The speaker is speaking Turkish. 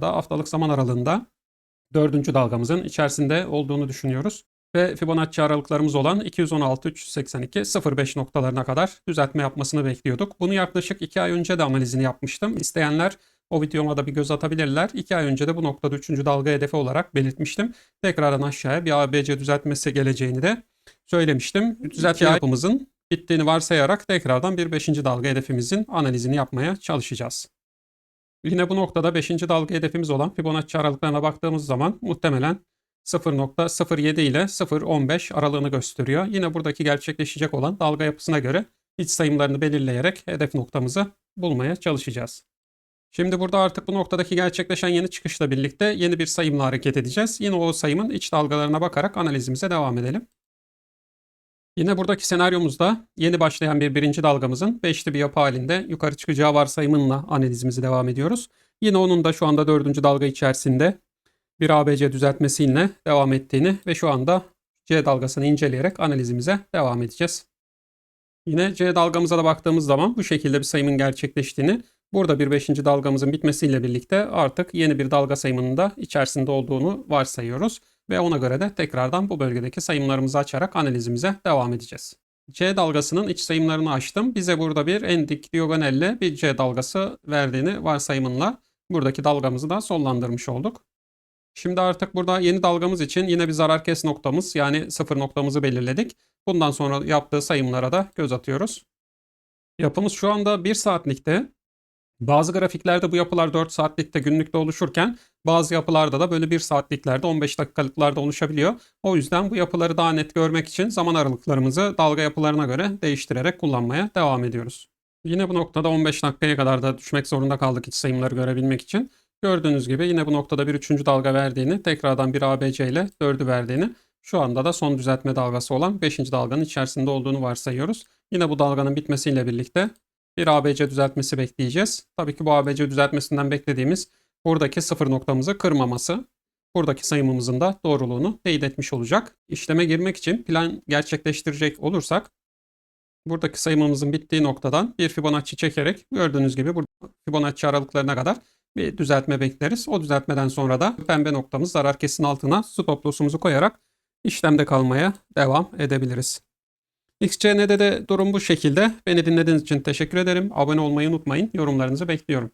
da haftalık zaman aralığında dördüncü dalgamızın içerisinde olduğunu düşünüyoruz. Ve Fibonacci aralıklarımız olan 216, 382, 05 noktalarına kadar düzeltme yapmasını bekliyorduk. Bunu yaklaşık 2 ay önce de analizini yapmıştım. İsteyenler o videoma da bir göz atabilirler. 2 ay önce de bu noktada 3. dalga hedefi olarak belirtmiştim. Tekrardan aşağıya bir ABC düzeltmesi geleceğini de söylemiştim. Düzeltme yapımızın bittiğini varsayarak tekrardan bir 5. dalga hedefimizin analizini yapmaya çalışacağız. Yine bu noktada 5. dalga hedefimiz olan Fibonacci aralıklarına baktığımız zaman muhtemelen 0.07 ile 0.15 aralığını gösteriyor. Yine buradaki gerçekleşecek olan dalga yapısına göre iç sayımlarını belirleyerek hedef noktamızı bulmaya çalışacağız. Şimdi burada artık bu noktadaki gerçekleşen yeni çıkışla birlikte yeni bir sayımla hareket edeceğiz. Yine o sayımın iç dalgalarına bakarak analizimize devam edelim. Yine buradaki senaryomuzda yeni başlayan bir birinci dalgamızın beşli bir yapı halinde yukarı çıkacağı varsayımınla analizimizi devam ediyoruz. Yine onun da şu anda dördüncü dalga içerisinde bir ABC düzeltmesiyle devam ettiğini ve şu anda C dalgasını inceleyerek analizimize devam edeceğiz. Yine C dalgamıza da baktığımız zaman bu şekilde bir sayımın gerçekleştiğini, burada bir 5. dalgamızın bitmesiyle birlikte artık yeni bir dalga sayımının da içerisinde olduğunu varsayıyoruz ve ona göre de tekrardan bu bölgedeki sayımlarımızı açarak analizimize devam edeceğiz. C dalgasının iç sayımlarını açtım. Bize burada bir endik diagonelle bir C dalgası verdiğini varsayımınla buradaki dalgamızı da sonlandırmış olduk. Şimdi artık burada yeni dalgamız için yine bir zarar kes noktamız yani sıfır noktamızı belirledik. Bundan sonra yaptığı sayımlara da göz atıyoruz. Yapımız şu anda 1 saatlikte. Bazı grafiklerde bu yapılar 4 saatlikte günlükte oluşurken bazı yapılarda da böyle 1 saatliklerde 15 dakikalıklarda oluşabiliyor. O yüzden bu yapıları daha net görmek için zaman aralıklarımızı dalga yapılarına göre değiştirerek kullanmaya devam ediyoruz. Yine bu noktada 15 dakikaya kadar da düşmek zorunda kaldık iç sayımları görebilmek için. Gördüğünüz gibi yine bu noktada bir üçüncü dalga verdiğini, tekrardan bir ABC ile dördü verdiğini, şu anda da son düzeltme dalgası olan 5. dalganın içerisinde olduğunu varsayıyoruz. Yine bu dalganın bitmesiyle birlikte bir ABC düzeltmesi bekleyeceğiz. Tabii ki bu ABC düzeltmesinden beklediğimiz buradaki sıfır noktamızı kırmaması, buradaki sayımımızın da doğruluğunu teyit etmiş olacak. İşleme girmek için plan gerçekleştirecek olursak buradaki sayımımızın bittiği noktadan bir Fibonacci çekerek gördüğünüz gibi burada Fibonacci aralıklarına kadar bir düzeltme bekleriz. O düzeltmeden sonra da pembe noktamız zarar kesin altına stop loss'umuzu koyarak işlemde kalmaya devam edebiliriz. XCN'de de durum bu şekilde. Beni dinlediğiniz için teşekkür ederim. Abone olmayı unutmayın. Yorumlarınızı bekliyorum.